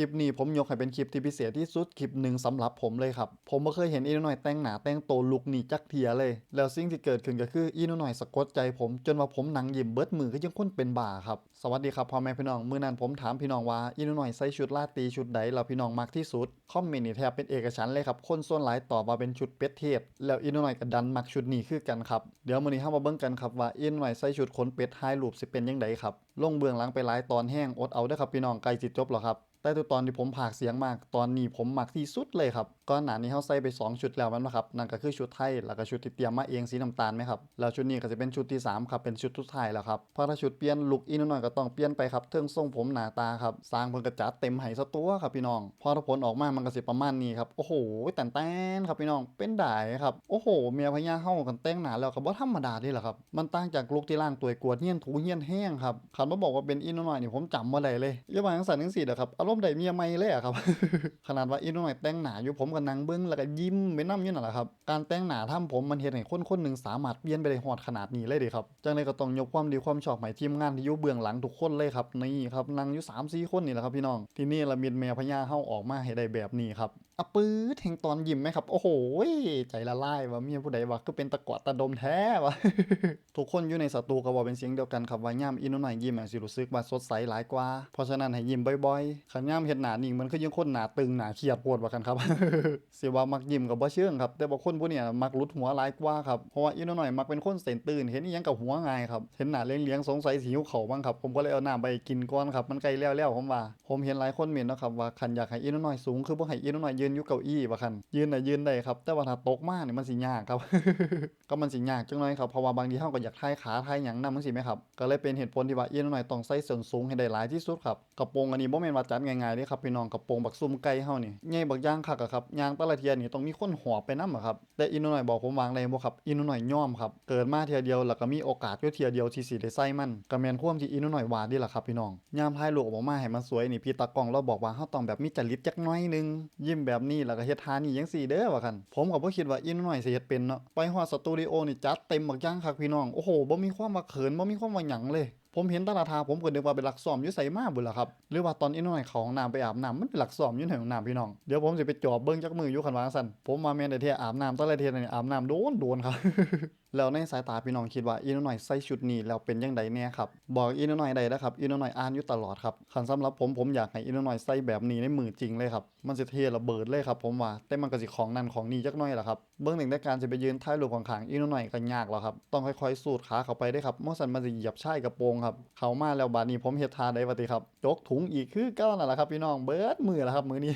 คลิปนี้ผมยกให้เป็นคลิปที่พิเศษที่สุดคลิปหนึ่งสำหรับผมเลยครับ ผมไม่เคยเห็นอีโนหน่อยแต่งหนาแต่งโตลุกนี่จักเทียเลย แล้วสิ่งที่เกิดขึ้นก็คืออีโนหน่อยสะกดใจผมจนว่าผมหนังยิ้มเบิดมือก็ยังคนเป็นบ้าครับสวัสดีครับพ่อแม่พี่น้องเมื้อนั้นผมถามพี่น้องว่าอีโนหน่อยใส่ชุดลาตีชุดใดแล้วพี่น้องมักที่สุดคอมเมนต์นี่แทบเป็นเอกฉันเลยครับคนส่วนหลายตอบว่าเป็นชุดเป็ดเทศแล้วอีโนหน่อยก็ดันมักชุดนี้คือกันครับเดี๋ยวมื้อนี้เฮามาเบิ่งกันครับว่าอีโนหน่อยใส่ชุดขนเป็ดท้ายรูปสิเป็นยังไงครับลงเบื้องหลังไปหลายตอนแห้งอดเอาเด้อครับพี่น้องใกลสิจบแล้วครับ แต่ตัวตอนที่ผมผากเสียงมาก ตอนนี้ผมหมักที่สุดเลยครับก่อนหน้านี้เขาใส่ไป 2 ชุดแล้วมันบ่ครับ นั่นก็คือชุดไทย แล้วก็ชุดที่เตรียมมาเองสีน้ำตาลไหมครับ แล้วชุดนี้ก็จะเป็นชุดที่3ครับ เป็นชุดทุดท้ายแล้วครับ เพราะถ้าชุดเปลี่ยนลุกอีกหน่อยก็ต้องเปลี่ยนไปครับเทิงทรงผมหน้าตาครับ สร้างเพิ่นกระจัดเต็มให้ซะตัวครับพี่น้อง พอถ้าผลออกมา มันก็สิประมาณนี้ครับ โอ้โหแต่นแต้นครับพี่น้อง เป็นได้ครับ โอ้โห เมียพญาเฮากันแต่งหนาแล้วก็บ่ธรรมดาเด้ล่ะครับ มันต่างจากลุกที่ล่างตัวกวดเฮียนถูเฮียนแห้งครับคันบ่บอกว่าเป็นอีกหน่อยนี่ผมจำบ่ได้เลยอย่าว่าจังซั่นจังซี่เด้อครับอารมณ์ได้เมียใหม่เลยอะครับ ขนาดว่าอีกหน่อยแต่งหนาอยู่ผมกับนางเบิ้งแล้วก็ยิ้มไปน้ำอยู่นั่นแหละครับ การแต่งหนาทำผมมันเห็นให้คนคนหนึ่งสามารถเปลี่ยนไปได้หอดขนาดนี้เลยเดีครับ จังเลยก็ต้องยกความดีความชอบให้ทีมงานที่อยู่เบื้องหลังทุกคนเลยครับนี่ครับนางอยู่3 4คนนี่แหละครับพี่น้องที่นี่ละมิดแม่พญาเฮาออกมาให้ได้แบบนี้ครับ อะปื๊ดแห่งตอนยิ้มไหมครับ โอ้โห ใจละลายว่าเมียผู้ใดว่าก็เป็นตะกอดตะดมแท้วะทุกคนอยู่ในสตูก็บอกเป็นเสียงเดียวกันครับว่าย่ามอินนหน่อยยิ้มอะสิรู้สึกว่าสดใสหลายกว่า เพราะฉะนั้นให้ยิ้มบ่อยๆขันย่ามเห็นหนานิ่งมันคือยังคนหนาตึงหนาเครียดปวดว่ากันครับเสิว่ามักยิ้มกับบ่เชื่องครับแต่บางคนผู้เนี่ยมักหลุดหัวหลายกว่าครับเพราะว่าอินนหน่อยมักเป็นคนเส้นตื่นเห็นอีหยังกับหัวง่ายครับเห็นหน้าเลี้ยงๆสงสัยสิหิวเขาบ้างครับผมก็เลยเอาน้ำไปกินก่อนครับมันใกล้แล้วๆผมว่า ผมเห็นหลายคนเมนนะครับว่าคันอยากให้อินโนหน่อยสูงคือบ่ให้อินนหน่อยยืนอยู่เก้าอี้ว่าคันยืนน่ะยืนได้ครับ แต่ว่าถ้าตกมาเนี่ยมันสิยากครับ ก็มันสิยากจังเลยครับเพราะว่าบางทีเฮาก็อยากทายขาทายหยังนำจังซี่ไหมครับก็เลยเป็นเหตุผลที่ว่าเอินโนหน่อยต้องใส่ส้นสูงให้ได้หลายที่สุดครับกระโปรงอันนี้บ่แม่นว่าจัดง่ายๆเด้ครับพี่น้องกระโปรงบักซุ่มไก่เฮานี่ใหญ่บักย่างคักอะครับยางต่ละเทียนี่ต้องมีคนหอบไปนำอะครับแต่อินนหน่อยบอกผมวางได้บ่ครับอินนหน่อยยอมครับเกิดมาเทียเดียวแล้วก็มีโอกาสอยู่เทียเดียวที่สิได้ใส่มันก็แม่นความที่อินนหน่อยว่านี่แหละครับพี่น้องยามถ่ายรูปออกมาให้มันสวยนี่พี่ตากล้องเราบอกว่าเฮาต้องแบบมีจริตจักน้อยนึงยิ้มแบบบบนี้แล้วก็เฮ็ดท่านี่จังซี่เด้อว่าคั่นผมก็บ่คิดว่าอินนหน่อยสิเฮ็ดเป็นเนาะไปฮอดสตูดิโอนี่จัดเต็มบักอย่างคักพี่น้องโอ้โหบ่มีความว่าเขินบ่มีความว่าหยังเลยผมเห็นตาลาทาผมก็นึกว่าเป็นหลักซ้อมอยู่ไสมาบุ่นล่ะครับหรือว่าตอนอีน้อยเขาห้องน้ำไปอาบน้ำมันเป็นหลักซ้อมอยู่ในห้องน้ำพี่น้องเดี๋ยวผมสิไปจอบเบิ่งจักมืออยู่คันวางซั่นผมมาแม่นได้เทียอาบน้ำตอนละเทียนี่อาบน้ำโดนโดนครับแล้วในสายตาพี่น้องคิดว่าอีน้อยใส่ชุดนี้แล้วเป็นยังไงแน่ครับบอกอีน้อยใดนะครับอีน้อยอ่านอยู่ตลอดครับคันสำหรับผมผมอยากให้อีน้อยใส่แบบนี้ในมือจริงเลยครับมันสิเทระเบิดเลยครับผมว่าแต่มันก็สิของนั่นของนี่จักน่อยล่ะครับเบื้องหนึ่งในการจะไปยืนท้ายรูปของขางอีน้อยก็ยากแล้วครับต้องค่อยๆสูดขาเข้าไปได้ครับเมื่อสันมันสิเหยียบชายกระโปรงครับ เขามาแล้วบาดนี้ผมเฮ็ดทาได้ว่าติครับ จกถุงอีกคือเก้านั่นแหละครับพี่น้องเบิดมือแล้วครับมือนี้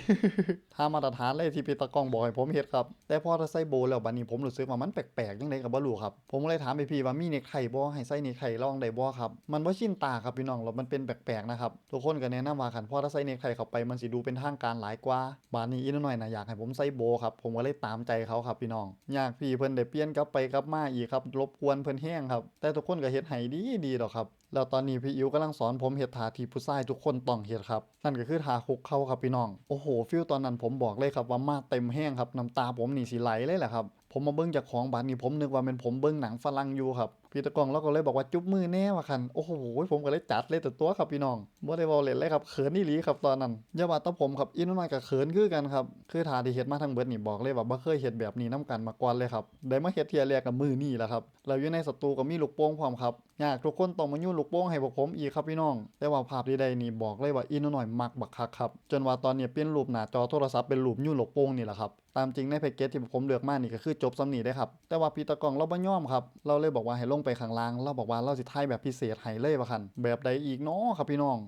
ทามาตรฐานเลยที่พี่ตะกล้องบอกให้ผมเฮ็ดครับ แต่พอถ้าใส่โบแล้วบัดนี้ผมรู้สึกว่ามันแปลกๆจังไดก็บ่รู้ครับ ผมเลยถามพี่ว่ามีเนคไทบ่ให้ใส่เนคไทลองได้บ่ครับ มันบ่ชินตาครับพี่น้องแล้วมันเป็นแปลกๆนะครับ ทุกคนก็แนะนำว่าคันพอถ้าใส่เนคไทเข้าไปมันสิดูเป็นทางการหลายกว่า บาดนี้อีกหน่อยนะอยากให้ผมใส่โบครับ ผมก็เลยตามใจเขาครับพี่น้อง อยากพี่เพิ่นได้เปลี่ยนกลับไปกลับมาอีกครับรบกวนเพิ่นแห้งครับ แต่ทุกคนก็เฮ็ดให้ดีดีดอกครับแล้วตอนนี้พี่อิ๋วกำลังสอนผมเฮ็ดท่าที่ผู้ชายทุกคนต้องเห็ดครับ นั่นก็คือทาคุกเข่าครับพี่น้อง โอ้โหฟิลตอนนั้นผมบอกเลยครับว่ามาเต็มแห้งครับน้ำตาผมนี่สีไหลเลยแหละครับ ผมมาเบิ่งจากของบานนี่ผมนึกว่าเป็นผมเบิ่งหนังฝรั่งอยู่ครับพี่ตะกองเราก็เลยบอกว่าจุ๊บมือแน่ว่าคันโอ้โหผมก็เลยจัดเลยแต่ตัวครับพี่น้องบ่ได้เว้าเล่นเลยครับเขินนี่หลีครับตอนนั้นอย่าว่าต่ผมครับอีน้อยก็เขินคือกันครับคือทาที่เฮ็ดมาทั้งเบิดนี่บอกเลยว่าบ่เคยเฮ็ดแบบนี้นํกันมาก่อนเลยครับได้มาเฮ็ดเทียแรกกับมือนี่แหละครับแล้วอยู่ในสตูก็มีลูกโป่งพร้อมครับยากทุกคนต้องมายุ่ลูกโป่งให้พวกผมอีกครับพี่น้อง แต่ว่าภาพที่ได้นี่บอกเลยว่าอีน้อยมักบักคักครับจนว่าตอนนี้เปลี่ยนรูปหน้าจอโทรศัพท์เป็นรูปยุ่ลูกโป่งนี่แหละครับ ตามจริงในแพ็กเกจที่ผมเลือกมานี่ก็คือจบซ้ำนี่ได้ครับ แต่ว่าพี่ตะกองเราบ่ยอมครับ เราเลยบอกว่าให้ลงไปข้างล่าง เราบอกว่าเราสิถ่ายแบบพิเศษให้เลยว่าคันแบบใดอีกเนาะครับพี่น้อง